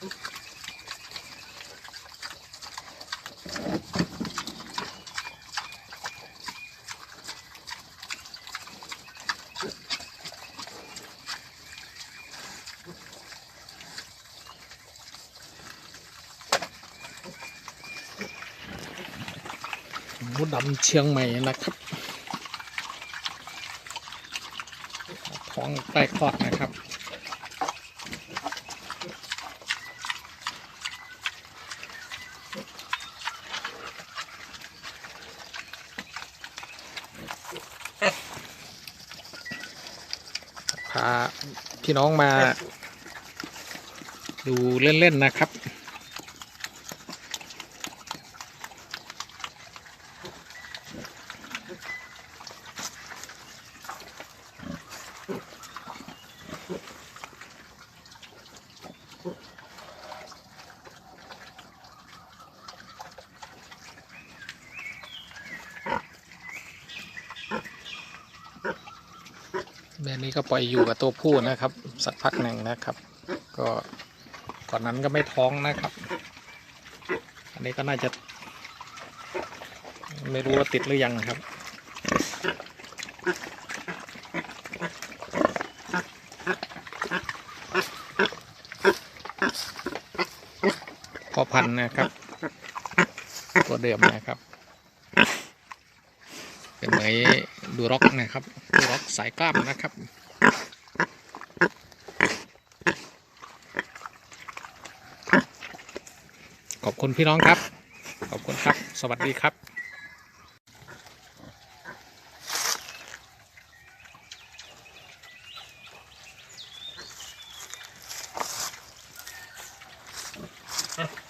หมูดำเชียงใหม่นะครับ ท้องใต้คลอดนะครับ พาพี่น้องมา ดูเล่น ๆ นะครับ แม่นี้ก็ปล่อยอยู่กับตัวผู้นะครับ สักพักหนึ่งนะครับ ก็ก่อนนั้นก็ไม่ท้องนะครับ อันนี้ก็น่าจะ ไม่รู้ว่าติดหรือยังครับพอพันนะครับ ตัวเดิมนะครับ เป็นไม้ดูร็อกนะครับดูร็อกสายกล้ามนะครับขอบคุณพี่น้องครับ ขอบคุณครับ สวัสดีครับอะ